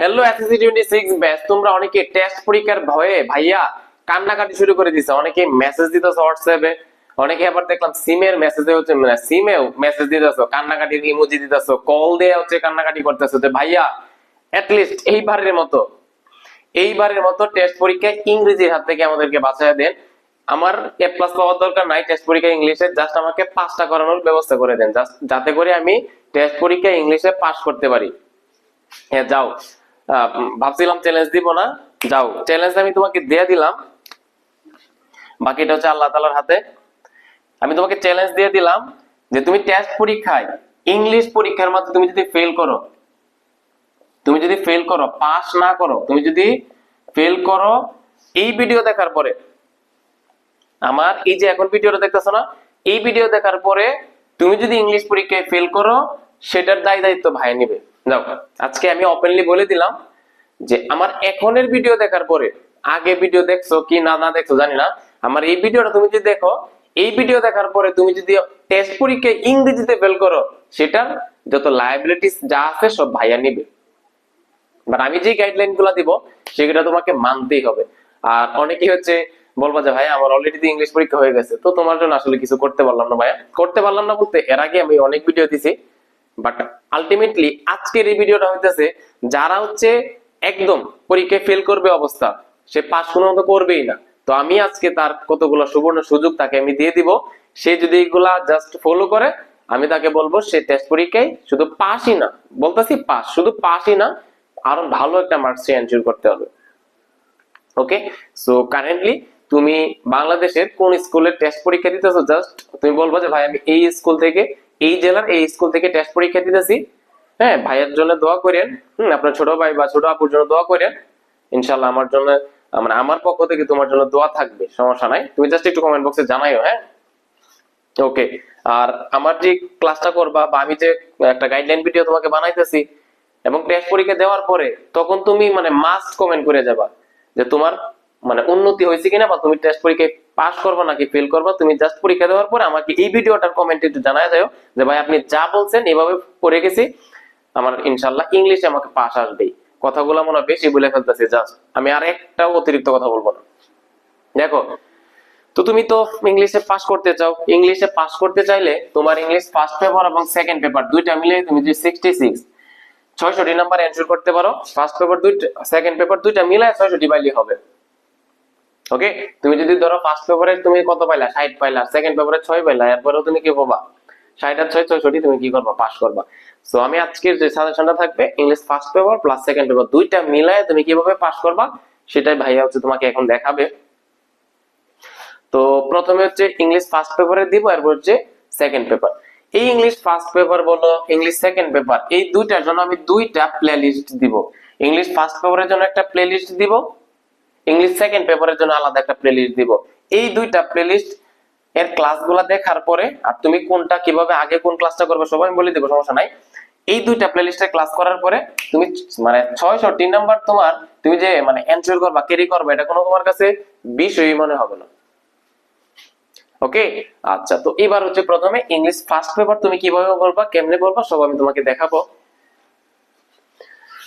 Hello SSC twenty six batch তোমরা অনেকে test পরীক্ষার ভয়ে ভাইয়া কান্নাকাটি শুরু করে দিছে অনেকে মেসেজ দিতেছো হোয়াটসঅ্যাপে অনেকে আবার দেখলাম সিমের মেসেজে হচ্ছে মানে সিমেও মেসেজ দিতেছো, কান্নাকাটির ইমোজি দিতেছো কল দিয়ে হচ্ছে কান্নাকাটি করতেছো যে, ভাইয়া লিস্ট এইবারের মতো এইবারের মতো টেস্ট পরীক্ষায় ইংরেজির হাত থেকে আমাদেরকে বাঁচায় দেন। আমার এ প্লাস পাওয়ার দরকার নাই টেস্ট পরীক্ষা ইংলিশে জাস্ট আমাকে পাঁচটা করানোর ব্যবস্থা করে দেন। জাস্ট যাতে করে আমি টেস্ট পরীক্ষা ইংলিশে পাস করতে পারি। হ্যাঁ যাও। ভাবছিলাম চ্যালেঞ্জ দিব না। যাও চ্যালেঞ্জ আমি তোমাকে দিয়ে দিলাম। বাকিটা হচ্ছে আল্লাহ তালার হাতে। আমি তোমাকে চ্যালেঞ্জ দিয়ে দিলাম যে তুমি টেস্ট পরীক্ষায় ইংলিশ পরীক্ষার মাধ্যমে তুমি যদি ফেল করো, তুমি যদি ফেল করো পাস না করো, তুমি যদি ফেল করো, এই ভিডিও দেখার পরে, আমার এই যে এখন ভিডিওটা দেখতেছো না, এই ভিডিও দেখার পরে তুমি যদি ইংলিশ পরীক্ষায় ফেল করো, সেটার দায় দায়িত্ব ভাই নিবে। যাও আজকে আমি ওপেনলি বলে দিলাম যে আমার এখনের ভিডিও দেখার পরে, আগে ভিডিও দেখছ কি না না দেখছ জানি না, আমার এই ভিডিওটা তুমি যদি দেখো, এই ভিডিও দেখার পরে তুমি যদি টেস্ট পরীক্ষায় ইংরেজিতে ফেল করো, সেটার যত লাইবিলিটিস যা আছে সব ভাইয়া নিবে। বাট আমি যে গাইডলাইনগুলা দিব, সেগুলো তোমাকে মানতেই হবে। আর অনেকে হচ্ছে বলব যে ভাই আমার অলরেডি ইংলিশ পরীক্ষা হয়ে গেছে। তো তোমার জন্য আসলে কিছু করতে পারলাম না ভাইয়া। করতে পারলাম না বলতে এর আগে আমি অনেক ভিডিও দিছি। বাট আলটিমেটলি আজকের এই ভিডিওটা হইতেছে, যারা হচ্ছে একদম পরীক্ষায় ফেল করবে অবস্থা, সে পাস কোনো মতো করবেই না। তো আমি আজকে তার কতগুলো সুবর্ণ সুযোগ তাকে আমি দিয়ে দিব। সে যদি এগুলা জাস্ট ফলো করে, আমি তাকে বলব সে টেস্ট পরীক্ষায় শুধু পাসই না, বলতেছি পাস শুধু পাসই না, আরও ভালো একটা মার্কস এনশিওর করতে হবে। ওকে সো কারেন্টলি তুমি বাংলাদেশের কোন স্কুলের টেস্ট পরীক্ষা দিতেছো জাস্ট তুমি বলব যে, ভাই, আমি এই স্কুল থেকে এই জেলার এই স্কুল থেকে টেস্ট পরীক্ষা দিতেছি। হ্যাঁ ভাইয়ের জন্য দোয়া করেন। হুম, আপনার ছোট ভাই বা ছোট আপুর জন্য দোয়া করেন। ইনশাল্লাহ আমার জন্য মানে আমার পক্ষ থেকে তোমার জন্য দোয়া থাকবে, সমস্যা নাই। তুমি জাস্ট একটু কমেন্ট বক্সে জানাইও হ্যাঁ? ওকে আর আমার যে ক্লাসটা করবা বা আমি যে একটা গাইডলাইন ভিডিও তোমাকে বানাইতেছি এবং টেস্ট পরীক্ষা দেওয়ার পরে তখন তুমি মানে মাস্ট কমেন্ট করে যাবা যে তোমার মানে উন্নতি হয়েছে কিনা বা তুমি টেস্ট পরীক্ষায় পাস করবা নাকি ফেল করবা, তুমি জাস্ট পরীক্ষা দেওয়ার পরে আমাকে এই ভিডিওটার কমেন্টে একটু জানায় যাও যে, ভাই, আপনি যা বলছেন এভাবে পড়ে গেছি, আমার ইনশাল্লাহ ইংলিশে আমাকে পাস আসবেই। কথাগুলো মনে বেশি বলে ফেলতেছি জাস্ট আমি আর একটাও অতিরিক্ত কথা বলব না। দেখো, তো তুমি তো ইংলিশে পাস করতে চাও। ইংলিশে পাস করতে চাইলে তোমার ইংলিশ ফার্স্ট পেপার এবং সেকেন্ড পেপার দুইটা মিলে তুমি যদি সিক্সটি সিক্স ছয়শটি নাম্বার এনশোর করতে পারো। ফার্স্ট পেপার দুইটা সেকেন্ড পেপার দুইটা মিলায় ছয়শটি পাইলে হবে। ওকে তুমি যদি ধরো ফার্স্ট পেপারে তুমি কত পাইলা? ষাট পাইলা সেকেন্ড পেপারে ছয় পাইলা, এরপরেও তুমি কি পাবা ষাট আর ছয় ছয়শটি তুমি কি করবা? পাস করবা। সো আমি আজকের যে সাজেশনটা থাকবে English first paper plus second paper দুইটা মিলায় তুমি কীভাবে পাস করবা? সেটাই ভাইয়া হচ্ছে তোমাকে এখন দেখাবে। তো প্রথমে হচ্ছে ইংলিশ ফার্স্ট পেপারে দিব, এরপর হচ্ছে সেকেন্ড পেপার এই ইংলিশ ফার্স্ট পেপার বলো ইংলিশ সেকেন্ড পেপার এই দুইটার জন্য আমি দুইটা প্লে লিস্ট দিব ইংলিশ ফার্স্ট পেপারের জন্য একটা প্লে লিস্ট দিব ইংলিশ সেকেন্ড পেপারের জন্য আলাদা একটা প্লে লিস্ট দিব। এই দুইটা প্লে লিস্ট এর ক্লাসগুলো দেখার পরে, আর তুমি কোনটা কীভাবে আগে কোন ক্লাসটা করবে সবাই বলে দেবো, সমস্যা নাই। এই দুইটা প্লেলিস্টের ক্লাস করার পরে, তুমি মানে ছয়শো তিন নাম্বার তোমার, তুমি যে মানে এনশিওর করবা ক্যারি করবা, এটা কোনো তোমার কাছে বিষয়ই মনে হবে না। ওকে আচ্ছা তো এবার হচ্ছে প্রথমে ইংলিশ ফার্স্ট পেপার তুমি কীভাবে বলবা, কেমনে বলবা, সব আমি তোমাকে দেখাবো।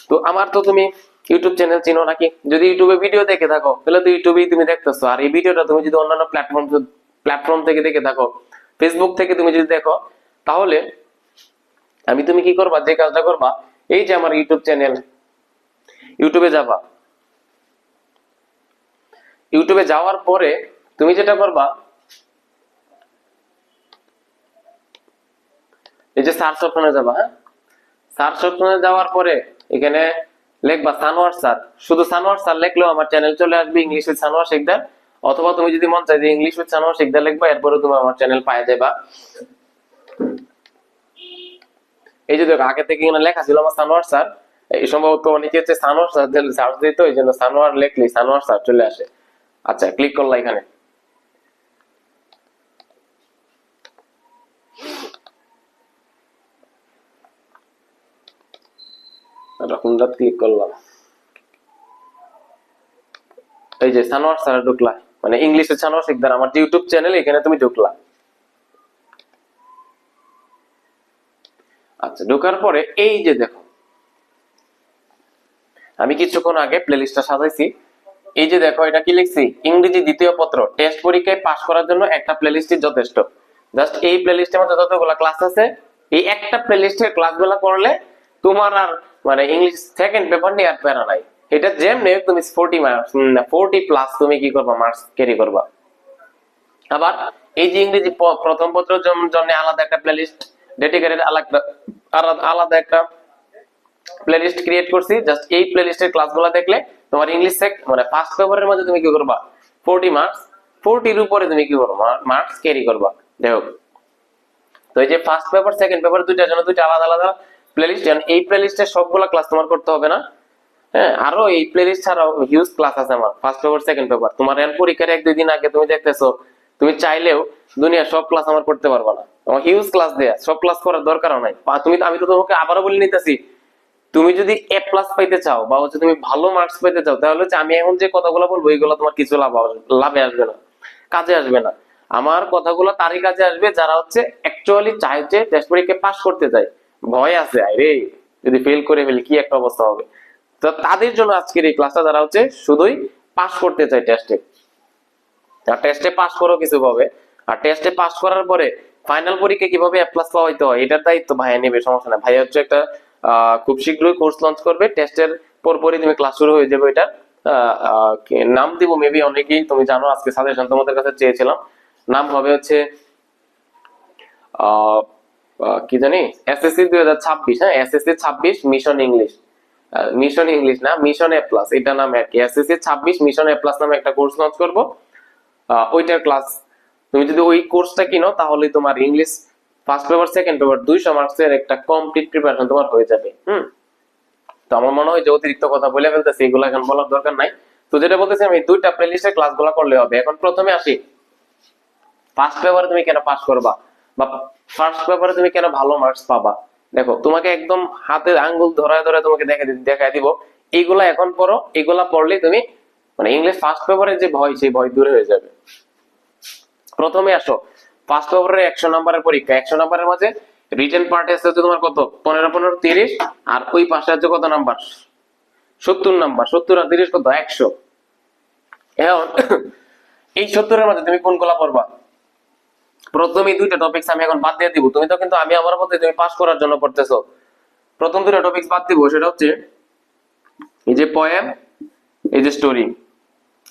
তো আমার তো তুমি ইউটিউব চ্যানেল চিনো নাকি? যদি ইউটিউবে ভিডিও দেখে থাকো, তাহলে তো ইউটিউবেই তুমি দেখতেছো। আর এই ভিডিওটা তুমি যদি অন্যান্য প্ল্যাটফর্ম প্ল্যাটফর্ম থেকে দেখে থাকো ফেসবুক থেকে তুমি যদি দেখো, তাহলে আমি তুমি কি করবা? যে কাজটা করবা, এই যে আমার ইউটিউব চ্যানেল ইউটিউবে যাবা। ইউটিউবে যাওয়ার পরে তুমি যেটা করবা, এই যে সার্চ অপশনে যাবা হ্যাঁ? সার্চ অপশনে যাওয়ার পরে এখানে লিখবা সানোয়ার স্যার। শুধু সানোয়ার স্যার লিখলেও আমার চ্যানেল চলে আসবে ইংলিশ উইথ সানোয়ার শেখদার। অথবা তুমি যদি মন চাই যে ইংলিশ উইথ সানোয়ার শেখদার লিখবা এরপরে তুমি আমার চ্যানেল পায়ে যাবা এই যে দেখো, আগে থেকে লেখা ছিল আমার সানোয়ার স্যার। এই সম্ভবত অনেকে হচ্ছে সানোয়ার স্যার সার্চ দিত, এই জন্য সানোয়ার লেখলি সানোয়ার স্যার চলে আসে। আচ্ছা ক্লিক করলা এখানে। রকমদাত ক্লিক করলাম। এই যে সানোয়ার স্যার ঢুকলা। মানে ইংলিশে সানোয়ার শিকদার, আমার ইউটিউব চ্যানেল এখানে তুমি ঢুকলা। আচ্ছা ঢোকার পরে এই যে দেখো। আমি কিছুক্ষণ আগে প্লেলিস্টটা সাজাইছি। এই যে দেখো, এটা কি লিখছি? ইংরেজি দ্বিতীয় পত্র। টেস্ট পরীক্ষায় পাশ করার জন্য একটা প্লেলিস্টই যথেষ্ট। জাস্ট এই প্লেলিস্টের মধ্যে যতগুলো ক্লাস আছে, এই একটা প্লেলিস্টের ক্লাসগুলো করলে তোমার আর মানে ইংলিশ সেকেন্ড পেপার নিয়ে আর প্যারা নাই। এটা যেমনি তুমি ফোর্টি মার্কস ফোর্টি প্লাস তুমি কি করবা মার্কস ক্যারি করবা। আবার এই যে ইংরেজি প্রথম পত্র জন্য আলাদা একটা প্লেলিস্ট ডেডিকেটেড আলাদা, আলাদা- একটা প্লেলিস্ট ক্রিয়েট করছি। জাস্ট এই প্লেলিস্টের ক্লাসগুলো দেখলে তোমার ইংলিশ সেক মানে ফার্স্ট পেপারের মধ্যে তুমি কি করবা 40 মার্কস 40 এর উপরে তুমি কি করবা মার্কস ক্যারি করবা। দেখো। তো এই যে ফার্স্ট পেপার সেকেন্ড পেপার দুইটার জন্য দুইটা আলাদা আলাদা। প্লেলিস্ট এই প্লেলিস্টের সবগুলা ক্লাস তোমার করতে হবে না। হ্যাঁ আরও এই প্লেলিস্ট ছাড়াও হিউজ ক্লাস আছে আমার ফার্স্ট পেপার সেকেন্ড পেপার তোমার এর পরীক্ষার এক দুই দিন আগে তুমি দেখতেছো, তুমি চাইলেও দুনিয়ার সব ক্লাস আমার করতে পারবা না। আমার হিউজ ক্লাস দেয়া, সব ক্লাস করার দরকারও নাই। তুমি আমি তো তোমাকে আবারও বলে নিতেছি, তুমি যদি এ প্লাস পাইতে চাও, বা হচ্ছে তুমি ভালো মার্কস পাইতে চাও, তাহলে হচ্ছে আমি এখন যে কথাগুলো বলব এইগুলো তোমার কিছু লাভ লাভে আসবে না, কাজে আসবে না। আমার কথাগুলো তারই কাজে আসবে যারা হচ্ছে অ্যাকচুয়ালি চায় টেস্ট পরীক্ষায় পাস করতে চায়। ভয় আছে আরে যদি ফেল করে ফেলি কি একটা অবস্থা হবে? তো তাদের জন্য আজকের এই ক্লাসটা যারা হচ্ছে শুধুই পাস করতে চায় টেস্টে আর টেস্টে পাস করো কিছু পাবে আর টেস্টে পাস করার পরে ফাইনাল পরীক্ষা কীভাবে এ প্লাস পাওয়াইতে হয় এটার দায়িত্ব ভাইয়া নেবে সমস্যা না ভাইয়া হচ্ছে একটা খুব শীঘ্রই কোর্স লঞ্চ করবে টেস্টের পরপরই তুমি ক্লাস শুরু হয়ে যাবে এটা নাম দিব মেবি অনেকেই তুমি জানো আজকে সাজেশন তোমাদের কাছে চেয়েছিলাম। নাম হবে হচ্ছে আহ, কি জানি? এসএসসি দুই হাজার ছাব্বিশ হ্যাঁ? এসএসসি ছাব্বিশ মিশন ইংলিশ মিশন ইংলিশ না মিশন এ প্লাস এটা নামে আর কি। এসএসসি ছাব্বিশ মিশন এ প্লাস নামে একটা কোর্স লঞ্চ করব। ওইটার ক্লাস তুমি যদি ওই কোর্সটা কিনো, তাহলে তোমার English first paper second paper দুইশো মার্কসের একটা কমপ্লিট প্রিপারেশন তোমার হয়ে যাবে, হুম? তো আমার মনে হয় যে অতিরিক্ত কথা বলে ফেলতেছি, এগুলো এখন বলার দরকার নাই। তো যেটা বলতেছি, আমি দুইটা প্লেলিস্টের ক্লাসগুলো করলে হবে। এখন প্রথমে আসি। ফার্স্ট পেপারে তুমি কেন পাস করবা? বা ফার্স্ট পেপারে তুমি কেন ভালো মার্কস পাবা? দেখো, তোমাকে একদম হাতে আঙ্গুল ধরায় ধরে তোমাকে দেখা দেখাই দিব। এইগুলা এখন পড়ো, এগুলা পড়লে তুমি মানে ইংলিশ ফার্স্ট পেপারে যে ভয়, সেই ভয় দূরে হয়ে যাবে। প্রথমে আসো ফার্স্ট পেপারের একশো নম্বরের পরীক্ষা। একশো নম্বরের মাঝে রিটেন পার্ট আছে হচ্ছে তোমার কত? পনেরো পনেরো, তিরিশ, আর ওই পাশে আছে কত নাম্বার? সত্তর নাম্বার। সত্তর আর তিরিশ কত? একশো। এখন, এই সত্তরের মধ্যে তুমি কোন কোনগুলা পড়বা? প্রথমে দুইটা টপিকস আমি এখন বাদ দিয়ে দিব। তুমি তো কিন্তু আমি আমার মধ্যে তুমি পাস করার জন্য পড়তেছো। প্রথম দুটো টপিকস বাদ দিব, সেটা হচ্ছে এই যে পয়েম এই যে স্টোরি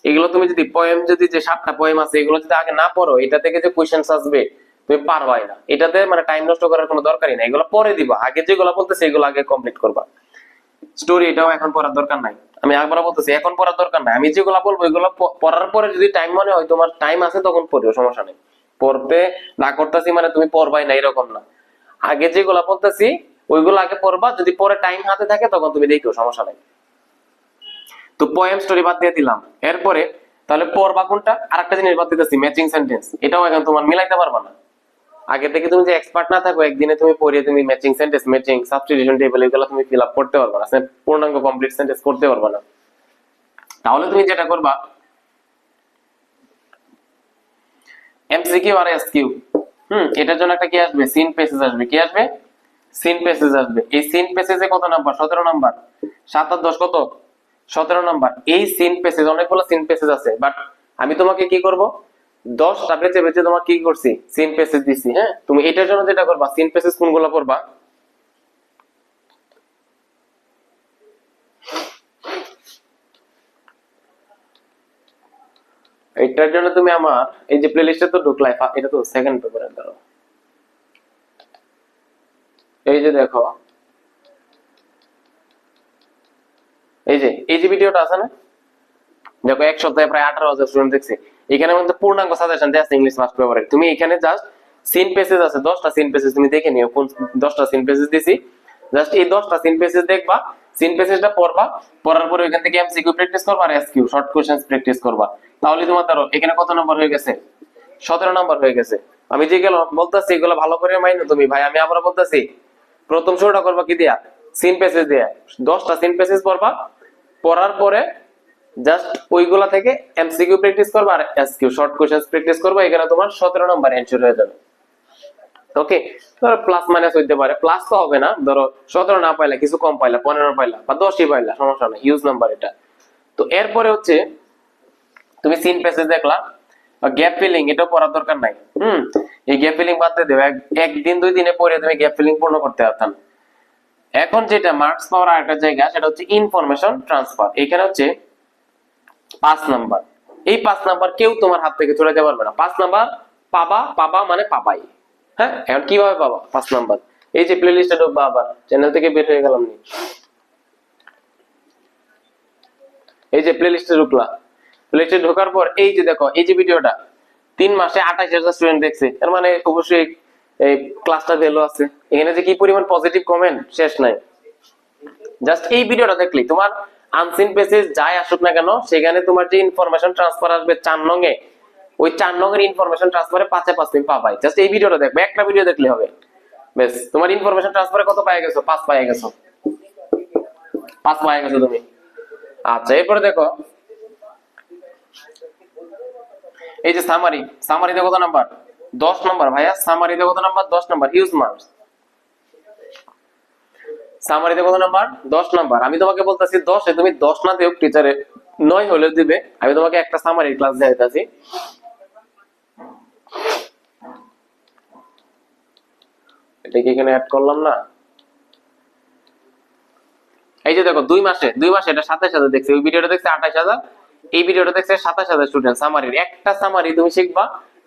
এগুলো তুমি যদি পয়েম যদি যে সাতটা পয়েম আছে, এগুলো যদি আগে না পড়ো, এটা থেকে যে কোয়েশ্চেন্স আসবে, তুমি পারবাই না। এটাতে মানে টাইম নষ্ট করার কোনো দরকারই নাই। এগুলো পরে দিবা। আগে যেগুলো বলতেছে, এগুলো আগে কমপ্লিট করবা। স্টোরি এটাও এখন পড়ার দরকার নাই। আমি একবার বলতেছি, এখন পড়ার দরকার নাই। আমি যেগুলো বলব, এগুলো পড়ার পরে যদি টাইম মনে হয়, তোমার টাইম আছে, তখন পড়িও, সমস্যা নেই। পড়তে না করতেছি মানে তুমি পড়বাই না, এরকম না। আগে যেগুলো বলতেছি ওইগুলো আগে পড়বা, যদি পরে টাইম হাতে থাকে, তখন তুমি দেখো, সমস্যা নাই। তো পোয়েম স্টোরি বাদ দিয়ে দিলাম। এরপরে, তাহলে পড়বা কোনটা? আরেকটা জিনিস বাদ দিতেছি ম্যাচিং সেন্টেন্স এটাও এখন তোমার মিলাইতে পারবা না। আগে থেকে তুমি যে এক্সপার্ট না থাকো, একদিনে তুমি পড়িয়ে তুমি matching sentence matching substitution table এগুলো তুমি ফিল আপ করতে পারবে না। পূর্ণাঙ্গ কমপ্লিট সেন্টেন্স করতে পারবে না। তাহলে তুমি যেটা করবা এমসিকিউ আর এসকিউ হুম, এটার জন্য একটা কি আসবে? সিন পেসেজ আসবে। কি আসবে? সিন পেসেজ আসবে। এই সিন পেসেজে কত নাম্বার সতেরো নাম্বার সাত আর দশ কত? সতেরো নাম্বার এই সিন পেসেজ অনেকগুলো সিন পেসেজ আছে বাট আমি তোমাকে কি করব? দশটা বেঁচে বেঁচে তোমাকে কি করছি? সিন পেসেজ দিছি হ্যাঁ? তুমি এটার জন্য যেটা করবা সিন পেসেজ কোনগুলো পড়বা? এটার জন্য তুমি আমার এই যে প্লেলিস্টে তো ঢুকলাই এটা তো সেকেন্ড পেপারে ধরো এই যে দেখো। এই যে এই যে ভিডিওটা আছে না? দেখো, এক সপ্তাহে প্রায় আঠারো হাজার স্টুডেন্ট দেখছে। এখানে মধ্যে পূর্ণাঙ্গ সাজেশন দেওয়া আছে ইংলিশ ফার্স্ট পেপারে তুমি এখানে জাস্ট সিন পেসেজ আছে, দশটা সিন পেসেজ তুমি দেখে নিও, কোন দশটা সিন পেসেজ দিছি। জাস্ট এই দশটা সিন পেসেজ দেখবা সিন পেসেজটা পড়বা, পড়ার পরে ওইখান থেকে এমসিকিউ প্র্যাকটিস করবা আর এসকিউ শর্ট কোশ্চেন্স প্র্যাকটিস করবা। তাহলে তোমার ধরো এখানে কত নম্বর হয়ে গেছে? সতেরো নম্বর হয়ে গেছে। আমি যে গেল বলতেছি, এগুলো ভালো করে মাইনো তুমি। ভাই, আমি আবার বলতেছি, প্রথম শুরুটা করবা কি দিয়া? সিন পেসেজ দিয়া। দশটা সিন পেসেজ পড়বা। পড়ার পরে জাস্ট ওইগুলা থেকে এমসিকিউ প্র্যাকটিস করবা আর এসকিউ শর্ট কোশ্চেন্স প্র্যাকটিস করবা। এখানে তোমার সতেরো নম্বর এনশিওর হয়ে যাবে। ওকে ধরো প্লাস মাইনাস হইতে পারে। প্লাস তো হবে না। ধরো সতেরো না পাইলা কিছু কম পাইলা, পনেরো পাইলা বা দশই পাইলা, সমস্যা নেই হিউজ নাম্বার এটা। তো এরপরে হচ্ছে, তুমি সিন প্যাসেজ দেখলা গ্যাপ ফিলিং এটা পড়ার দরকার নাই। হুম? এই গ্যাপ ফিলিং বাদ দিয়ে দেবে এক- একদিন দুই দিনে পরে তুমি গ্যাপ ফিলিং পূর্ণ করতে পারতাম এখন যেটা মার্কস পাওয়ার আরেকটা জায়গা, সেটা হচ্ছে ইনফরমেশন ট্রান্সফার এখানে হচ্ছে পাঁচ নাম্বার এই পাঁচ নাম্বার কেউ তোমার হাত থেকে চলে যেতে পারবে না। পাঁচ নাম্বার পাবা পাবা মানে পাবাই। হ্যাঁ এখন কীভাবে পাবা? পাঁচ নাম্বার। এই যে প্লে লিস্টে ঢুকবা আবার চ্যানেল থেকে বের হয়ে গেলাম নি। এই যে প্লে লিস্টে ঢুকলা। প্লে লিস্টে ঢোকার পর, এই যে দেখো, এই যে ভিডিওটা, তিন মাসে আঠাশ হাজার স্টুডেন্ট দেখছে। এর মানে অবশ্যই এই ক্লাসটা ভ্যালু আছে। এখানে যে কি পরিমাণ পজিটিভ কমেন্ট শেষ নাই। জাস্ট এই ভিডিওটা দেখলি। তোমার আনসিন পেজে যাই আসুক না কেন, সেখানে তোমার যে ইনফরমেশন ট্রান্সফার আসবে চার নঙে ওই চার নঙের ইনফরমেশন ট্রান্সফারে পাঁচে পাঁচ তুমি পাবাই। জাস্ট এই ভিডিওটা দেখবে, একটা ভিডিও দেখলে হবে। বেশ, তোমার ইনফরমেশন ট্রান্সফারে কত পাই গেছো? পাঁচ পাই গেছো। পাঁচ পাই গেছো তুমি। আচ্ছা এরপরে দেখো। এই যে সামারি সামারিতে কত নাম্বার? দশ নাম্বার, ভাইয়া। সামারিতে কত নাম্বার? দশ নাম্বার। হিউজ মার্কস সামারিতে কত নাম্বার? দশ নাম্বার। আমি তোমাকে বলতেছি, দশে তুমি দশ না দিও টিচারে নয় হলেও দিবে। আমি তোমাকে একটা সামারি ক্লাস দেখাইতেছি। এটা কি এখানে অ্যাড করলাম না। এই যে দেখো, দুই মাসে দুই মাসে এটা সাতাশ হাজার দেখছে। ওই ভিডিওটা দেখছে আঠাশ হাজার। এই ভিডিওটা দেখছে সাতাশ হাজার স্টুডেন্ট সামারির একটা সামারি তুমি শিখবা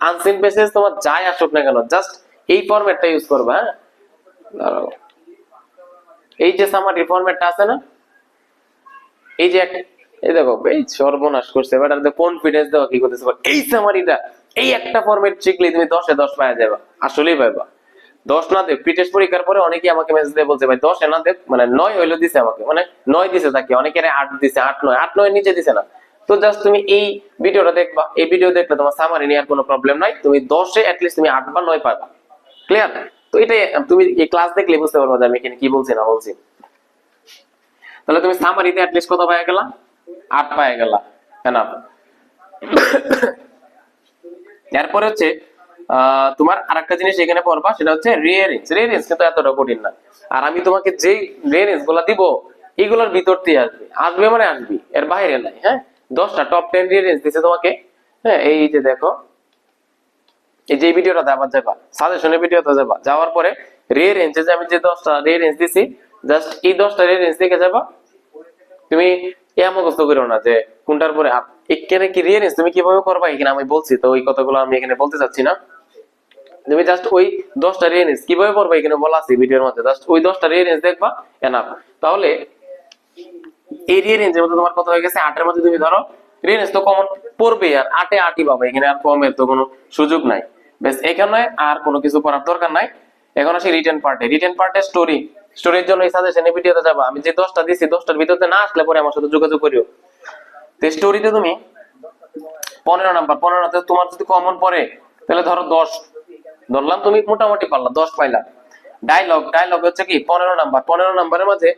আনসিন তোমার যাই আসুক না কেন জাস্ট এই ফরম্যাটটা ইউজ করবা হ্যাঁ। এই যে সামারি ফরম্যাটটা আছে না, এই যে এই দেখো, এই সর্বনাশ করছে। এবার কনফিডেন্স দেওয়া কি করতেছে। এই সামারিটা এই একটা ফরম্যাট শিখলে তুমি দশে দশ পাওয়া যাবে আসলেই পাইবা। দশ না দেখ প্রিটেস্ট পরীক্ষার পরে অনেকেই আমাকে মেসেজ দিয়ে বলছে, ভাই, দশে না দেখ মানে নয় হইল দিছে আমাকে মানে নয় দিছে তাকে, অনেকের আট দিছে, আট নয় আট নয় নিচে দিছে না। তো জাস্ট তুমি এই ভিডিওটা দেখবা, এই ভিডিও দেখলে তোমার সামারি নেওয়ার কোনো প্রবলেম নাই, তুমি দশে অ্যাটলিস্ট তুমি আট বা নয় পাবা। ক্লিয়ার তো এটাই, তুমি এই ক্লাস দেখলে বুঝতে পারব যে আমি এখানে কি বলছি, না বলছি। তাহলে তুমি সামারিতে অ্যাটলিস্ট কত পাওয়া গেলা? আট পাওয়া গেলা। এনাফ এরপরে হচ্ছে তোমার আরেকটা জিনিস এখানে পড়বা, সেটা হচ্ছে রিয়ারেন্স রিয়ারেন্স কিন্তু এতটা কঠিন না। আর আমি তোমাকে যেই রিয়ারেন্সগুলা দিব, এগুলোর ভিতর দিয়ে আসবে। আসবে মানে আসবি, এর বাইরে নাই হ্যাঁ? দশটা টপ টেন রিয়ারেন্স দিছে তোমাকে। হ্যাঁ এই যে দেখো, এই যে ভিডিওটাতে আবার যাবা সাজেশনের ভিডিওতে যাবা। যাওয়ার পরে রিয়ার রেঞ্জে যে আমি যে দশটা রিয়ার রেঞ্জ দিছি জাস্ট এই দশটা রিয়ার রেঞ্জ দেখে যাবা। তুমি ইয়া মুখস্থ করো না যে কোনটার পরে এখানে কি রিয়ার রেঞ্জ তুমি কীভাবে করবা? এখানে আমি বলছি, তো ওই কথাগুলো আমি এখানে বলতে চাচ্ছি না। তুমি জাস্ট ওই দশটা রেঞ্জ কীভাবে করবা এখানে বলা আছে ভিডিওর মধ্যে। জাস্ট ওই দশটা রেঞ্জ দেখবা এনাফ তাহলে এই রেঞ্জের মধ্যে তোমার কত হয়ে গেছে? আটের মধ্যে তুমি ধরো রিয়ার তো কমন পড়বে আর আটে আটই পাবে। এখানে আর কমের তো কোনো সুযোগ নাই। বেশ এখানে আর কোনো কিছু করার দরকার নাই। এখন আসি রিটার্ন পার্টে রিটার্ন পার্টে স্টোরি স্টোরির জন্য এই সাজেশনে ভিডিওতে যাবা। আমি যে দশটা দিছি, দশটার ভিতরে না আসলে পরে আমার সাথে যোগাযোগ করিও। তো স্টোরিতে তুমি পনেরো নাম্বার পনেরোতে তোমার যদি কমন পড়ে, তাহলে ধরো দশ। ধরলাম তুমি মোটামুটি পারলা, দশ পাইলা। ডায়লগ ডায়লগ হচ্ছে কি, পনেরো নাম্বার পনেরো নাম্বারের মাঝে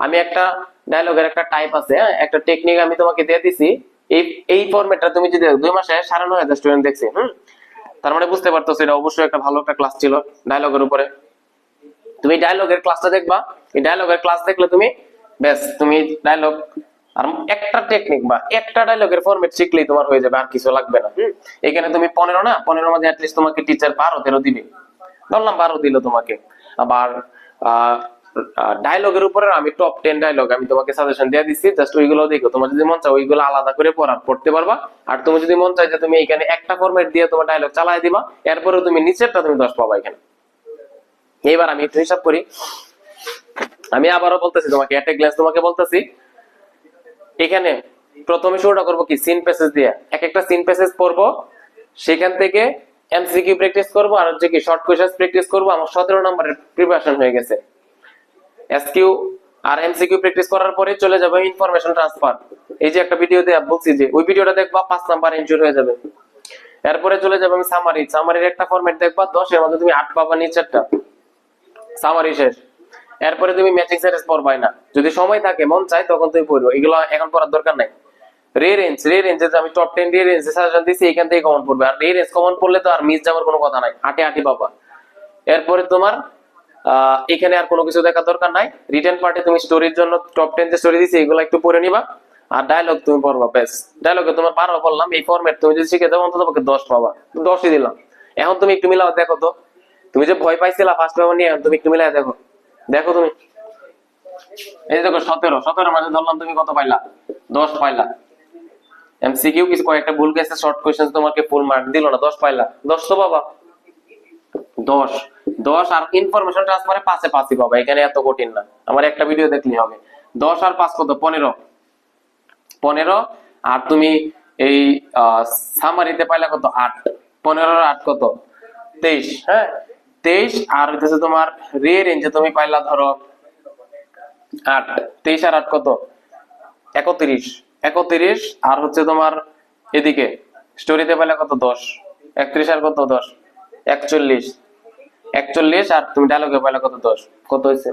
আমি একটা ডায়লগের একটা টাইপ আছে হ্যাঁ? একটা টেকনিক আমি তোমাকে দিয়ে দিছি। এই এই ফরম্যাটটা তুমি যদি দুই মাসে সাড়ে নয় হাজার স্টুডেন্ট দেখছি, হুম? তার মানে বুঝতে পারতো এটা অবশ্যই একটা ভালো একটা ক্লাস ছিল ডায়লগের উপরে। তুমি ডায়লগের ক্লাসটা দেখবা, এই ডায়লগের ক্লাস দেখলে তুমি, ব্যাস, তুমি ডায়লগ আর একটা টেকনিক বা একটা ডায়লগের ফরম্যাট শিখলেই তোমার হয়ে যাবে, আর কিছু লাগবে না। এখানে তুমি পনেরো না? পনেরো মাঝে অ্যাটলিস্ট তোমাকে টিচার বারো তেরো দিবে। ধরলাম বারো দিল তোমাকে। আবার ডায়লগের উপরে আমি টপ টেন ডায়লগ আমি তোমাকে সাজেশন দিয়ে দিচ্ছি জাস্ট ওইগুলো দেখো। তোমার যদি মন চায় ওইগুলো আলাদা করে পড়া পড়তে পারবা। আর তুমি যদি মন চায় যে তুমি এখানে একটা ফরম্যাট দিয়ে তোমার ডায়লগ চালাই দিবা এরপরে তুমি নিচেরটা তুমি দশ পাবা এখানে। এবার আমি একটু হিসাব করি। আমি আবারও বলতেছি তোমাকে একটা গ্লাস তোমাকে বলতেছি। এখানে প্রথমে শুরুটা করব কি? সিন প্যাসেজ দিয়ে। এক একটা সিন প্যাসেজ পড়ব। সেখান থেকে এমসিকিউ প্র্যাকটিস করব আর হচ্ছে কি শর্ট কোয়েশ্চেন প্র্যাকটিস করব। আমার সতেরো নম্বরের প্রিপারেশন হয়ে গেছে। এসকিউ আর এমসিকিউ প্র্যাকটিস করার পরে চলে যাবে ইনফরমেশন ট্রান্সফার এই যে একটা ভিডিও দিয়ে, বলছি যে, ওই ভিডিওটা দেখবা পাঁচ নাম্বার ইনজুর হয়ে যাবে। এরপরে চলে যাবে আমি সামারি সামারির একটা ফরম্যাট দেখবা, দশের মধ্যে তুমি আট পাবা নিচেরটা। সামারি শেষ। এরপরে তুমি ম্যাচিং সেটেস পড়বাই না। যদি সময় থাকে, মন চাই তখন তুমি পড়ব এগুলো এখন পড়ার দরকার নাই। রে রেঞ্জ রে রেঞ্জে আমি টপ টেন রে রেঞ্জে সাজেশন দিছি, এখান থেকে কমন পড়বে। আর রে রেঞ্জ কমন পড়লে তো আর মিস যাওয়ার কোনো কথা নাই। আটে আটে পাবা এরপরে তোমার এখানে আর কোনো কিছু দেখার দরকার নাই। রিটার্ন পার্টে তুমি স্টোরির জন্য টপ টেন যে স্টোরি দিছি, এগুলো একটু পড়ে নিবা। আর ডায়লগ তুমি পড়বা বেশ ডায়লগে তোমার বারো বললাম, এই ফরম্যাট তুমি যদি শিখে যাও, অন্তত পক্ষে দশ পাবা। দশই দিলাম। এখন তুমি একটু মিলাও, দেখো তো। তুমি যে ভয় পাইছিলা ফার্স্ট পেপার নিয়ে তুমি একটু মিলাই দেখো। দেখো তুমি। এই দেখো সতেরো সতেরো মাঝে ধরলাম তুমি কত পাইলা? দশ পাইলা। এমসিকিউ কিছু কয়েকটা ভুল গেছে শর্ট তোমাকে ফুল মার্ক দিল না, দশ পাইলা। দশ তো বাবা দশ। দশ আর ইনফরমেশন ট্রান্সফারে পাঁচে পাঁচই পাবা, এখানে এত কঠিন না। আমার একটা ভিডিও দেখলেই হবে। দশ আর পাঁচ কত? পনেরো। পনেরো আর তুমি এই সামারিতে পাইলা কত? আট। পনেরো আর আট কত? তেইশ হ্যাঁ? তেইশ, আর হইতেছে তোমার রে রেঞ্জে তুমি পাইলা ধরো আট, তেইশ আর আট কত? একত্রিশ একত্রিশ, আর হচ্ছে তোমার এদিকে স্টোরিতে পাইলে কত? দশ, একত্রিশ আর কত? দশ, একচল্লিশ একচল্লিশ, আর তুমি ডায়লগে পাইলে কত? দশ, কত হয়েছে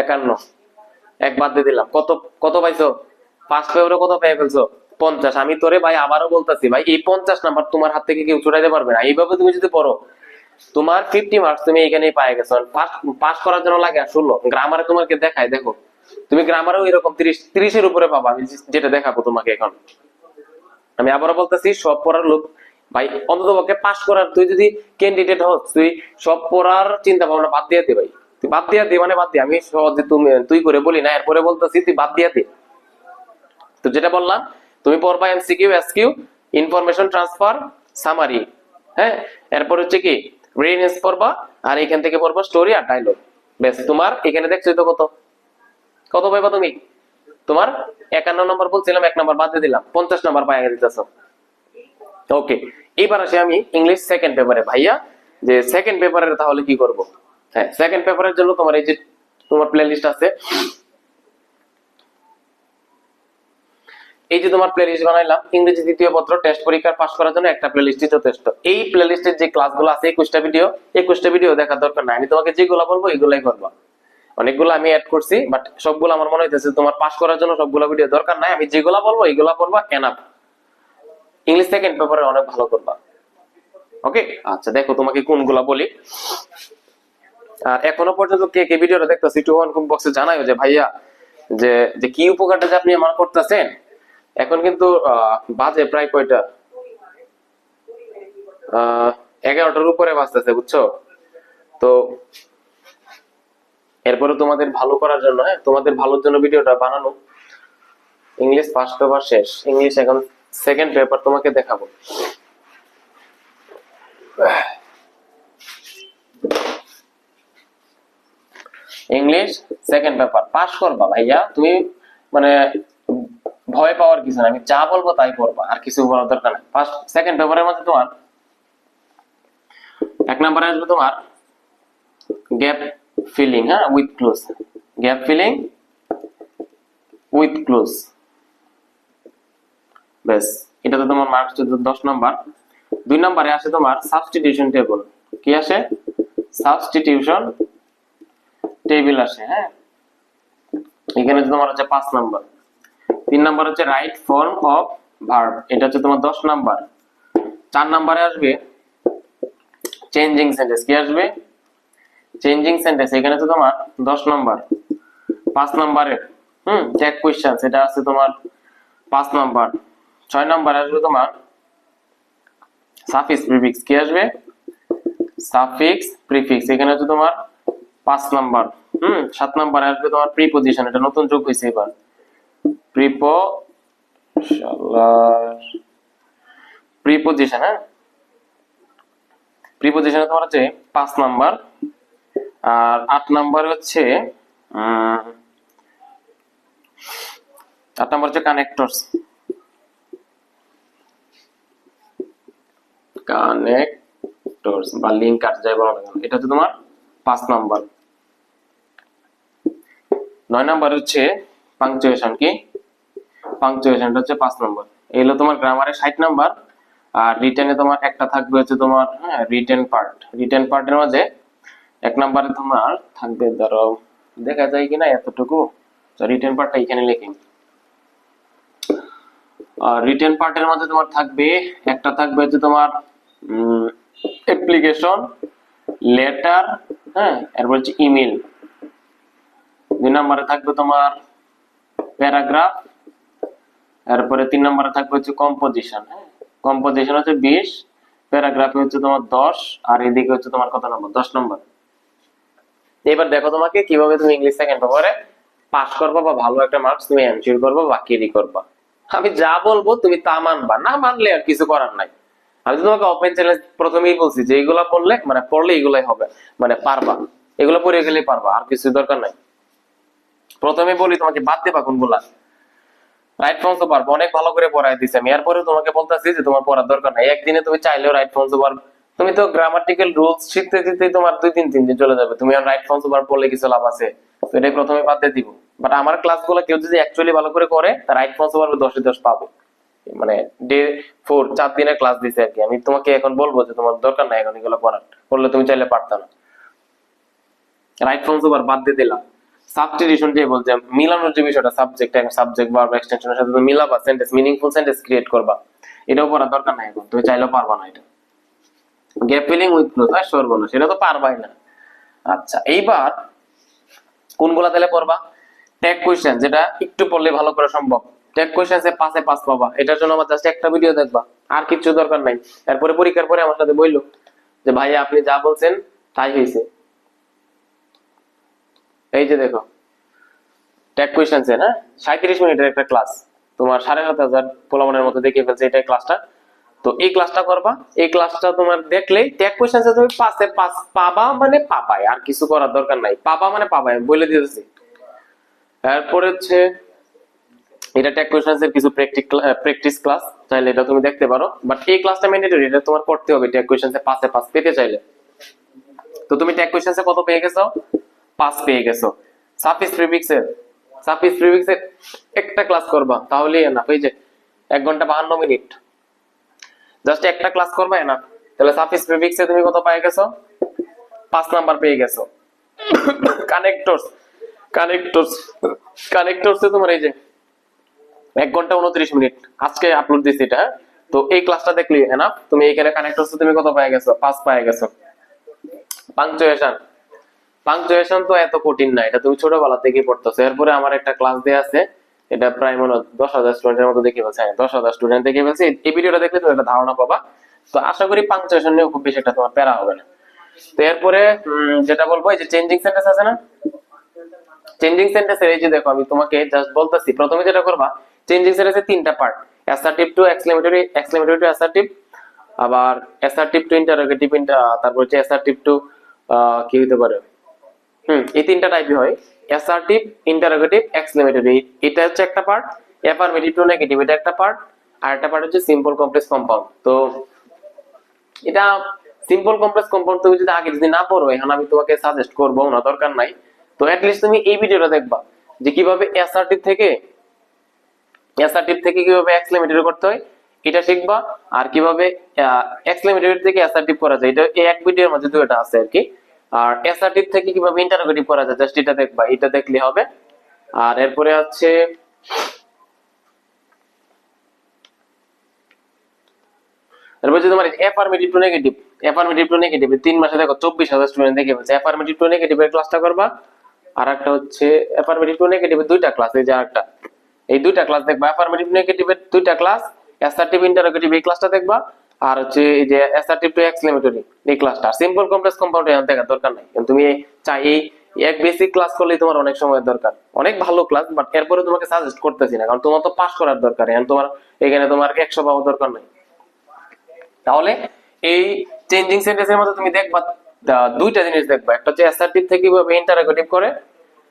একান্ন, এক বাদ দিয়ে দিলাম। কত কত পাইছো? ফার্স্ট পেপারে কত পেয়ে ফেলছো? পঞ্চাশ। আমি তোরে ভাই আবারও বলতাছি, ভাই, এই পঞ্চাশ নাম্বার তোমার হাত থেকে কেউ ছুটাইতে পারবে না। এইভাবে তুমি যদি পড়ো তোমার ফিফটি মার্কস তুমি এখানেই পাই গেছো। পাস করার জন্য লাগে ষোলো গ্রামারে তোমাকে দেখায়, দেখো। তুমি গ্রামারেও এরকম তিরিশ, তিরিশের উপরে পাবা, আমি যেটা দেখাবো তোমাকে এখন। আমি আবারও বলতেছি, সব পড়ার লোক, ভাই অন্তত পক্ষে পাস করার, তুই যদি ক্যান্ডিডেট হস, তুই সব পড়ার চিন্তা ভাবনা বাদ দিয়ে দে, ভাই। তুই বাদ দিয়ে দে মানে বাদ দিয়ে আমি সহজে তুমি, তুই করে বলি না, এরপরে বলতেছি, তুই বাদ দিয়ে দে। তো যেটা বললাম, তুমি পড়বা MCQ SQ information transfer summary হ্যাঁ? এরপর হচ্ছে কি রিনেস পড়বা আর এখান থেকে পড়বা স্টোরি আর ডায়লগ বেশ তোমার এখানে দেখছ তো কত? কত পাইবা তুমি? তোমার একান্ন নম্বর বলছিলাম, এক নম্বর বাদ দিলাম। পঞ্চাশ নম্বর পাইয়া দিতেছ। ওকে এইবার আসি আমি ইংলিশ সেকেন্ড পেপারে ভাইয়া, যে সেকেন্ড পেপারের তাহলে কি করব? হ্যাঁ সেকেন্ড পেপারের জন্য তোমার এই যে তোমার প্লে লিস্ট আছে এই যে তোমার প্লে লিস্ট বানাইলাম, ইংরেজি দ্বিতীয় পত্র টেস্ট পরীক্ষার পাস করার জন্য একটা প্লে লিস্টই যথেষ্ট এই প্লে লিস্টের যে ক্লাসগুলো আছে, একুশটা ভিডিও একুশটা ভিডিও দেখার দরকার নাই। আমি তোমাকে যেগুলো বলব, এগুলাই করবা। অনেকগুলো আমি অ্যাড করছি বাট সবগুলো আমার মনে হইতেছে তোমার পাস করার জন্য সবগুলো ভিডিও দরকার নাই। আমি যেগুলো বলব, এগুলো পড়বা এনাফ ইংলিশ সেকেন্ড পেপারে অনেক ভালো করবা। ওকে আচ্ছা দেখো তোমাকে কোনগুলা বলি। আর এখনও পর্যন্ত কে কে ভিডিওটা দেখতেছি, একটু কমেন্ট বক্সে জানাইও যে, ভাইয়া যে কি উপকারটা যে আপনি আমার করতেছেন? এখন কিন্তু বাজে প্রায় কয়টা? এগারোটার উপরে বাজতেছে, বুঝছ? তো এরপরে তোমাদের ভালো করার জন্য হ্যাঁ তোমাদের ভালোর জন্য ভিডিওটা বানানো। ইংলিশ ফার্স্ট পেপার শেষ। ইংলিশ এখন সেকেন্ড পেপার তোমাকে দেখাবো। ইংলিশ সেকেন্ড পেপার পাস করবা ভাইয়া, তুমি মানে ভয় পাওয়ার কিছু না, আমি যা বলব তাই করবা, আর কিছু বলার দরকার নেই। ফার্স্ট সেকেন্ড পেপারের মধ্যে তোমার, এক নম্বরে আসবে তোমার গ্যাপ ফিলিং হ্যাঁ with close gap filling with close বেশ এটাতে তোমার মার্কস দশ নম্বর দুই নম্বরে আসে তোমার সাবস্টিটিউশন টেবল কি আসে? সাবস্টিটিউশন টেবিল আসে হ্যাঁ। এখানে তোমার হচ্ছে পাঁচ নাম্বার তিন নাম্বার হচ্ছে রাইট ফর্ম অফ ভার্ব এটা হচ্ছে তোমার দশ নাম্বার। চার নাম্বারে আসবে চেঞ্জিং সেন্টেন্স কি আসবে? চেঞ্জিং সেন্টেন্স এখানে হচ্ছে তোমার দশ নাম্বার। পাঁচ নাম্বারে হুম চেক কোয়েশ্চেন সেটা আছে তোমার পাঁচ নাম্বার। ছয় নাম্বারে আসবে তোমার সাফিক্স প্রিফিক্স কি আসবে? সাফিক্স প্রিফিক্স এখানে হচ্ছে তোমার পাঁচ নাম্বার। হুম, সাত নাম্বারে আসবে তোমার প্রিপোজিশন এটা নতুন যোগ হয়েছে এবার। প্রিপোজিশন হ্যাঁ? পাঁচ নাম্বার, আর আট নাম্বার হচ্ছে আট নাম্বার হচ্ছে কানেক্টরস বা লিঙ্ক এটা হচ্ছে তোমার পাঁচ নাম্বার। নয় নাম্বার হচ্ছে পাংচুয়েশন কি? পাংচুয়েশনটা হচ্ছে পাঁচ নাম্বার। এই হলো তোমার গ্রামারে ষাট নাম্বার, আর রিটেনে তোমার একটা থাকবে হচ্ছে তোমার রিটেন পার্ট রিটেন পার্টের মাঝে এক নাম্বারে তোমার থাকবে ধরো, দেখা যায় কিনা এতটুকু? রিটেন পার্টটা এখানে লিখি। আর রিটেন পার্টের মধ্যে তোমার থাকবে, একটা থাকবে হচ্ছে তোমার অ্যাপ্লিকেশন লেটার হ্যাঁ এরপর হচ্ছে ইমেল দুই নম্বরে থাকবে তোমার প্যারাগ্রাফ, এরপরে তিন নম্বরে থাকবে হচ্ছে কম্পোজিশন হ্যাঁ? কম্পোজিশন হচ্ছে বিশ, প্যারাগ্রাফে হচ্ছে তোমার দশ, আর এদিকে হচ্ছে তোমার কত নম্বর? দশ নম্বর। এবার দেখো তোমাকে কীভাবে তুমি ইংলিশ সেকেন্ড পেপারে পাস করবা বা ভালো একটা মার্কস তুমি এনশিওর করবা বা কেরি করবা। আমি যা বলব তুমি তা মানবা। না মানলে আর কিছু করার নাই। আমি তোমাকে ওপেন চ্যালেঞ্জ প্রথমেই বলছি যে এইগুলা পড়লে মানে পড়লে এগুলাই হবে। মানে পারবা। এগুলো পড়ে গেলেই পারবা, আর কিছু দরকার নাই। প্রথমে বলি তোমাকে বাদ দেবা কোনগুলা। রাইট ফর্মস পারব, অনেক ভালো করে পড়াই দিছি আমি। এরপরে তোমাকে বলতেছি যে তোমার পড়ার দরকার নাই। একদিনে তুমি চাইলেও রাইট ফর্মস পারবে। তুমি তো গ্রামাটিক্যাল রুলস শিখতে শিখতে তোমার দুই তিন তিন দিন চলে যাবে। তুমি আর রাইট ফর্মস পার পড়লে কিছু লাভ আছে। এটাই প্রথমে বাদ দিয়ে দিব। বাট আমার ক্লাসগুলো কেউ যদি অ্যাকচুয়ালি ভালো করে করে রাইট ফর্মস পার দশে দশ পাবো। মানে ডে ফোর চার দিনের ক্লাস দিছে আর কি। আমি তোমাকে এখন বলব যে তোমার দরকার নাই এখন এগুলো পড়ার। করলে তুমি চাইলে পারতো না। রাইট ফর্মস পার বাদ দিয়ে দিলাম। সাবস্টিটিউশন যে বলছে, মিলানোর যে বিষয়টা সাবজেক্ট সাবজেক্ট ভার্ব এক্সটেনশনের সাথে মিলাবা সেন্টেন্স মিনিংফুল সেন্টেন্স ক্রিয়েট করবা। এটাও দরকার নাই এখন, তুমি চাইলেও পারবা না এটা। গ্যাপ ফিলিং উইথ ক্লোজ আর তো পারবাই না। আচ্ছা এইবার কোনগুলা তাহলে পড়বা? ট্যাগ কোয়েশ্চেন যেটা একটু পড়লে ভালো করে সম্ভব। ট্যাগ কোয়েশ্চেন এ পাশে পাস পাবা। এটার জন্য আমার জাস্ট একটা ভিডিও দেখবা, আর কিছু দরকার নাই। এরপরে পরীক্ষার পরে আমার সাথে বইলো যে ভাই আপনি যা বলছেন, তাই হয়েছে এই যে দেখো ট্যাগ কোয়েশ্চেন হ্যাঁ সাঁত্রিশ মিনিটের একটা ক্লাস তোমার সাড়ে সাত হাজার পোলামনের মতো দেখে ফেলছে এটাই ক্লাসটা তো এই ক্লাসটা করবা। এই ক্লাসটা তোমার দেখলেই ট্যাগ কোয়েশ্চেন তুমি পাশে পাস পাবা মানে পাবাই, আর কিছু করার দরকার নাই। পাবা মানে পাবাই, আমি বলে দিতেছি। এরপরে হচ্ছে, এটা ট্যাগ কোয়েশ্চেন্স এর কিছু প্র্যাকটিস ক্লাস চাইলে এটা তুমি দেখতে পারো। বাট এই ক্লাসটা ম্যান্ডেটরি এটা তোমার করতে হবে ট্যাগ কোয়েশ্চেন্স এর পাশে পাস পেতে চাইলে। তো তুমি ট্যাগ কোয়েশ্চেন্স এ কত পেয়ে গেছো? পাস পেয়ে গেছো। সাফিস প্রিফিক্স এর সাফিস প্রিফিক্স এর একটা ক্লাস করবা, তাহলেই না এই যে, এক ঘণ্টা বাহান্ন মিনিট। জাস্ট একটা ক্লাস করবা না তাহলে সাফিস প্রিফিক্স তুমি কত পেয়ে গেছো? পাঁচ নাম্বার পেয়ে গেছো। কানেক্টরস কানেক্টরস কানেক্টরস তোমার এই যে, এক ঘণ্টা উনত্রিশ মিনিট। আজকে আপলোড দিচ্ছি এটা হ্যাঁ? তো এই ক্লাসটা দেখলি না তুমি এখানে কানেক্টরস তুমি কত পেয়ে গেছো? পাঁচ পেয়ে গেছো। পাংচুয়েশন পাংচুয়েশন তো এত কঠিন না এটা তুমি ছোটবেলা থেকেই পড়তেছো। এরপরে আমার একটা ক্লাস দেয়া আছে এটা প্রায় মনে দশ হাজার স্টুডেন্টের মতো দেখে ফেলছে। হ্যাঁ, দশ হাজার স্টুডেন্ট দেখে ফেলছে। এই ভিডিওটা দেখলে তুমি একটা ধারণা পাবা। তো আশা করি পাংচুয়েশন নিয়ে খুব বেশি একটা তোমার প্যারা হবে না। তো এরপরে যেটা বলব এই যে চেঞ্জিং সেন্টেন্স আছে না? চেঞ্জিং সেন্টেন্স এই যে দেখো আমি তোমাকে জাস্ট বলতেছি। প্রথমে যেটা করবা চেঞ্জিং সেন্টেন্সের তিনটা part assertive to exclamatory exclamatory to assertive আবার অ্যাসার্টিভ টু ইন্টারোগেটিভ ইন্টার তারপর হচ্ছে অ্যাসার্টিভ টু কি হতে পারে? হুম, এই তিনটা টাইপই হয়। অ্যাসার্টিভ ইন্টারোগেটিভ এক্সক্লেমেটরি এটা হচ্ছে একটা পার্ট অ্যাফার্মেটিভ টু নেগেটিভ এটা একটা পার্ট আর একটা পার্ট হচ্ছে সিম্পল কমপ্লেক্স কম্পাউন্ড তো এটা সিম্পল কমপ্লেক্স কম্পাউন্ড তুমি যদি আগে যদি না পড়ো, এখন আমি তোমাকে সাজেস্ট করব, না, দরকার নাই। তো লিস্ট তুমি এই ভিডিওটা দেখবা, যে কীভাবে অ্যাসার্টিভ থেকে অ্যাসার্টিভ থেকে কীভাবে এক্সক্লেমেটরি করতে হয়, এটা শিখবা, আর কীভাবে এক্সক্লেমেটরি থেকে অ্যাসার্টিভ করা যায়। এটা এক ভিডিওর মধ্যে দুটো আছে আর কি। আর অ্যাসার্টিভ থেকে কীভাবে ইন্টারোগেটিভ করা যায় জাস্ট এটা দেখবা, এটা দেখলে হবে। আর এরপরে আছে তারপর যে তোমার affirmative to negative affirmative to negative তিন মাসে দেখো চব্বিশ হাজার স্টুডেন্ট দেখে ফেলছে। অ্যাফার্মেটিভ টু নেগেটিভ এর ক্লাসটা করবা। আর একটা হচ্ছে অ্যাফার্মেটিভ টু নেগেটিভ দুইটা ক্লাস এই যে আরেকটা। এই দুইটা ক্লাস দেখবা। অ্যাফার্মেটিভ নেগেটিভ এর দুইটা ক্লাস অ্যাসার্টিভ ইন্টারোগেটিভ এই ক্লাসটা দেখবা। আর হচ্ছে এই যে অ্যাসার্টিভ টু এক্সক্লেমেটরি এই ক্লাসটা সিম্পল কমপ্লেক্স কম্পাউন্ড এখান দেখার দরকার নাই। কারণ তুমি চাই এই, এক বেসিক ক্লাস করলেই তোমার অনেক সময় দরকার। অনেক ভালো ক্লাস বাট এরপরে তোমাকে সাজেস্ট করতেছি না, কারণ তোমার তো পাস করার দরকার। এখন তোমার এখানে তোমার একশো পাওয়ার দরকার নাই। তাহলে এই চেঞ্জিং সেন্টেন্সের মধ্যে তুমি দেখবা দুইটা জিনিস দেখবা। একটা হচ্ছে অ্যাসার্টিভ থেকে কীভাবে ইন্টারোগেটিভ করে,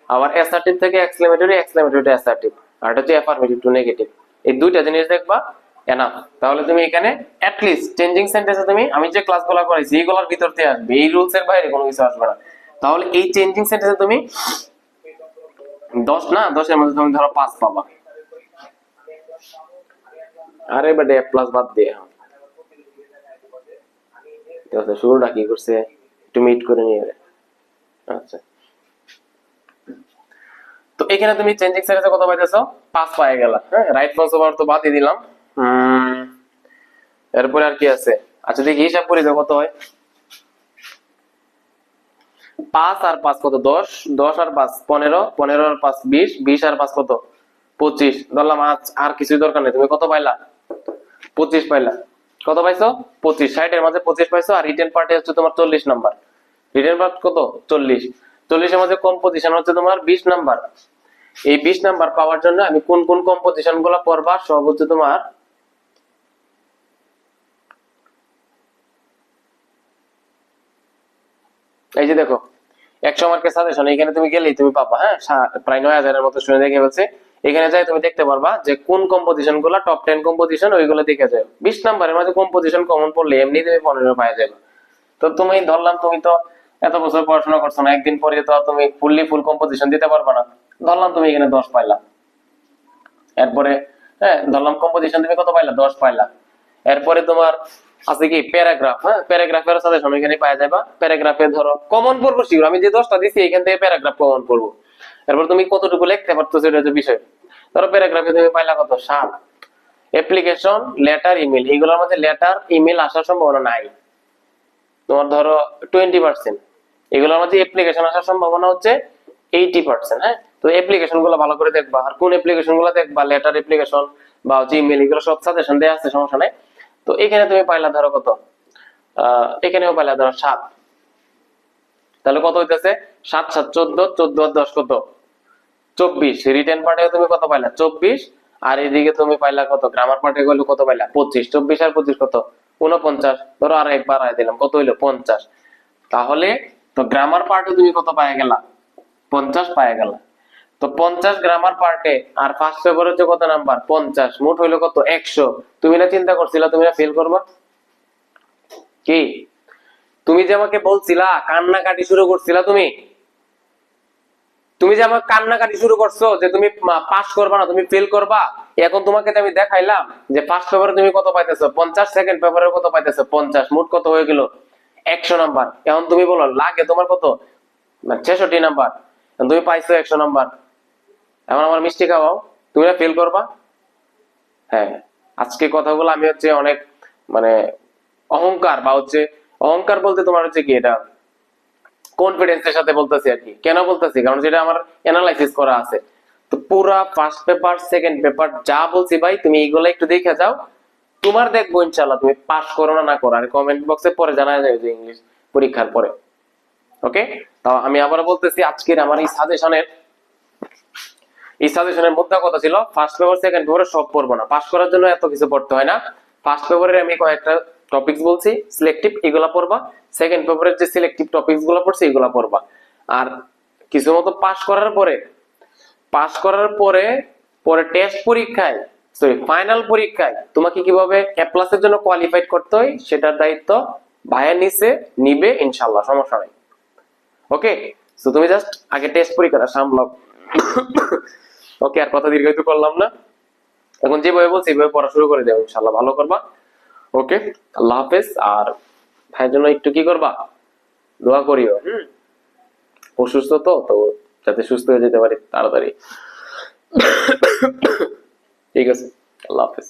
আবার অ্যাসার্টিভ থেকে এক্সক্লেমেটরি এক্সক্লেমেটরি টু অ্যাসার্টিভ আর এটা হচ্ছে অ্যাফার্মেটিভ টু নেগেটিভ এই দুইটা জিনিস দেখবা এনাফ তাহলে তুমি এখানে অ্যাট লিস্ট চেঞ্জিং সেন্টেন্সে তুমি আমি যে ক্লাসগুলো করাইছি এইগুলোর ভিতর দিয়ে আসবে। এই রুলস এর বাইরে কোনো কিছু আসবে না। তাহলে এই চেঞ্জিং সেন্টেন্সে তুমি দশ না দশের মধ্যে তুমি ধরো পাঁচ পাবা। আরে বেটা প্লাস বাদ দিয়ে শুরুটা কি করছে? একটু মিট করে নিয়ে আচ্ছা। তো এখানে তুমি চেঞ্জিং সেন্টেন্সে কত পাইতেছো? পাঁচ পায়ে গেল। হ্যাঁ রাইট ফলস ওভার তো বাদই দিলাম। এরপরে আর কি আছে? আচ্ছা দেখি, হিসাব করি কত হয়? পাঁচ আর পাঁচ কত? দশ। দশ আর পাঁচ, পনেরো। পনেরো আর পাঁচ, বিশ। বিশ আর পাঁচ কত? পঁচিশ। ধরলাম, আজ আর কিছুই দরকার নেই। তুমি কত পাইলা? পঁচিশ পাইলা। কত পাইছো? পঁচিশ। ষাটের মাঝে পঁচিশ পাইছো আর রিটেন পার্টি হচ্ছে তোমার চল্লিশ নাম্বার। রিটেন পার্ট কত? চল্লিশ। চল্লিশের মধ্যে কম্পোজিশন হচ্ছে তোমার? বিশ নাম্বার। এই বিশ নাম্বার পাওয়ার জন্য আমি কোন কোন কম্পোজিশনগুলা পড়বা সব হচ্ছে তোমার এই যে দেখো, একশো মার্কের সাজেশন এখানে তুমি গেলেই তুমি পাবা হ্যাঁ? প্রায় নয় হাজারের মতো শুনে দেখে ফেলছে। এখানে যাই তুমি দেখতে পারবা যে কোন কম্পোজিশনগুলা টপ টেন কম্পোজিশন ওইগুলো দেখে যায়। বিশ নাম্বারের মাঝে কম্পোজিশন কমন পড়লে এমনি তুমি পনেরো পাওয়া যাবে। তো তুমি ধরলাম তুমি তো এত বছর পড়াশোনা করছ না, একদিন পরে তো তুমি ফুললি ফুল কম্পোজিশন দিতে পারবে না। ধরলাম তুমি এখানে দশ পাইলা। এরপরে হ্যাঁ ধরলাম কম্পোজিশন তুমি কত পাইলা? দশ পাইলা। এরপরে তোমার আছে কি, প্যারাগ্রাফ হ্যাঁ? প্যারাগ্রাফের সাজেশন এখানে পাওয়া যাবে প্যারাগ্রাফে ধরো কমন পড়ব শিওর আমি যে দশটা দিছি, এখান থেকে প্যারাগ্রাফ কমন পড়ব এরপর তুমি কতটুকু লিখতে পারতো সেটা হচ্ছে বিষয়। ধরো প্যারাগ্রাফে তুমি পাইলা কত? সাত। অ্যাপ্লিকেশন লেটার ইমেল এগুলোর মধ্যে লেটার ইমেল আসার সম্ভাবনা নাই। তোমার ধরো টোয়েন্টি পার্সেন্ট এগুলোর মধ্যে অ্যাপ্লিকেশন আসার সম্ভাবনা হচ্ছে এইটি পার্সেন্ট হ্যাঁ? তো অ্যাপ্লিকেশনগুলো ভালো করে দেখবা। আর কোন অ্যাপ্লিকেশনগুলো দেখবা? লেটার অ্যাপ্লিকেশন বা হচ্ছে ইমেল এগুলো সব সাজেশন দেওয়া আছে, সমস্যা নাই। তো এখানে তুমি পাইলা ধরো কত? এখানেও পাইলা ধরো সাত। তাহলে কত হইতেছে? সাত সাত, চোদ্দ চোদ্দ দশ, কত? চব্বিশ। রিটেন পার্টে তুমি কত পাইলা? চব্বিশ। আর এদিকে তুমি পাইলা কত? গ্রামার পার্টে গেলে কত পাইলা? পঁচিশ। চব্বিশ আর পঁচিশ কত? উনপঞ্চাশ ধরো আর একবার আয় দিলাম। কত হইল? পঞ্চাশ। তাহলে তো গ্রামার পার্টে তুমি কত পায়ে গেলা? পঞ্চাশ পায়ে গেলা। তো পঞ্চাশ গ্রামার পার্টে আর ফার্স্ট পেপার হচ্ছে কত নাম্বার পঞ্চাশ, মোট হইল কত? একশো। তুমি না চিন্তা করছিলা, তুমি না ফেল করবা? কি? তুমি যে আমাকে বলছিলা, কান্নাকাটি শুরু করছিলা তুমি? তুমি যে আমাকে কান্নাকাটি শুরু করছ, যে তুমি পাস করবা না, তুমি ফেল করবা? এখন তোমাকে আমি দেখাইলাম যে ফার্স্ট পেপারে তুমি কত পাইতেছো? পঞ্চাশ সেকেন্ড পেপারে কত পাইতেছো? পঞ্চাশ, মোট কত হয়ে গেল? একশো নাম্বার এখন তুমি বলো, লাগে তোমার কত? ছেষট্টি নাম্বার তুমি পাইছো একশো নাম্বার এখন আমার মিষ্টি খাওয়াও। তুমি ফেল করবা। হ্যাঁ আজকে কথাগুলো আমি হচ্ছে অনেক মানে অহংকার বা হচ্ছে অহংকার বলতে তোমার হচ্ছে কি এটা? কনফিডেন্সের সাথে বলতেছি আর কি। কেন বলতেছি? কারণ যেটা আমার অ্যানালাইসিস করা আছে। তো পুরা ফার্স্ট পেপার সেকেন্ড পেপার যা বলছি ভাই, তুমি এইগুলো একটু দেখে যাও। তোমার দেখব ইনশাল্লাহ তুমি পাস করো না না করো। আর কমেন্ট বক্সে পরে জানা যায় যে ইংলিশ পরীক্ষার পরে। ওকে তাও আমি আবার বলতেছি, আজকের আমার এই সাজেশনের এই সাজেশনের মধ্যে কথা ছিল ফার্স্ট পেপার সেকেন্ড পেপারে সব পড়ব না। পাস করার জন্য এত কিছু পড়তে হয় না। ফার্স্ট পেপারে আমি কয়েকটা টপিকস বলছি সিলেক্টিভ এগুলা পড়বা। সেকেন্ড পেপারের যে সিলেক্টিভ টপিকসগুলো পড়ছি, এগুলা পড়বা। আর কিছু মতো পাস করার পরে পাস করার পরে পরে টেস্ট পরীক্ষায় সরি ফাইনাল পরীক্ষায় তোমাকে কীভাবে এ প্লাসের জন্য কোয়ালিফাইড করতে হয়, সেটার দায়িত্ব ভাইয়ের নিচে নিবে ইনশাল্লাহ সমস্যা নাই। ওকে তো তুমি জাস্ট আগে টেস্ট পরীক্ষাটা সামলাও। ওকে, আর কথা দীর্ঘায়িত করলাম না। এখন যেভাবে বলছি এইভাবে পড়া শুরু করে দেবো ইনশাল্লাহ ভালো করবা। ওকে, আল্লাহ হাফেজ। আর ভাইয়ের জন্য একটু কি করবা? দোয়া করিও, হুম? অসুস্থ তো তো যাতে সুস্থ হয়ে যেতে পারি তাড়াতাড়ি। ঠিক আছে, আল্লাহ হাফেজ।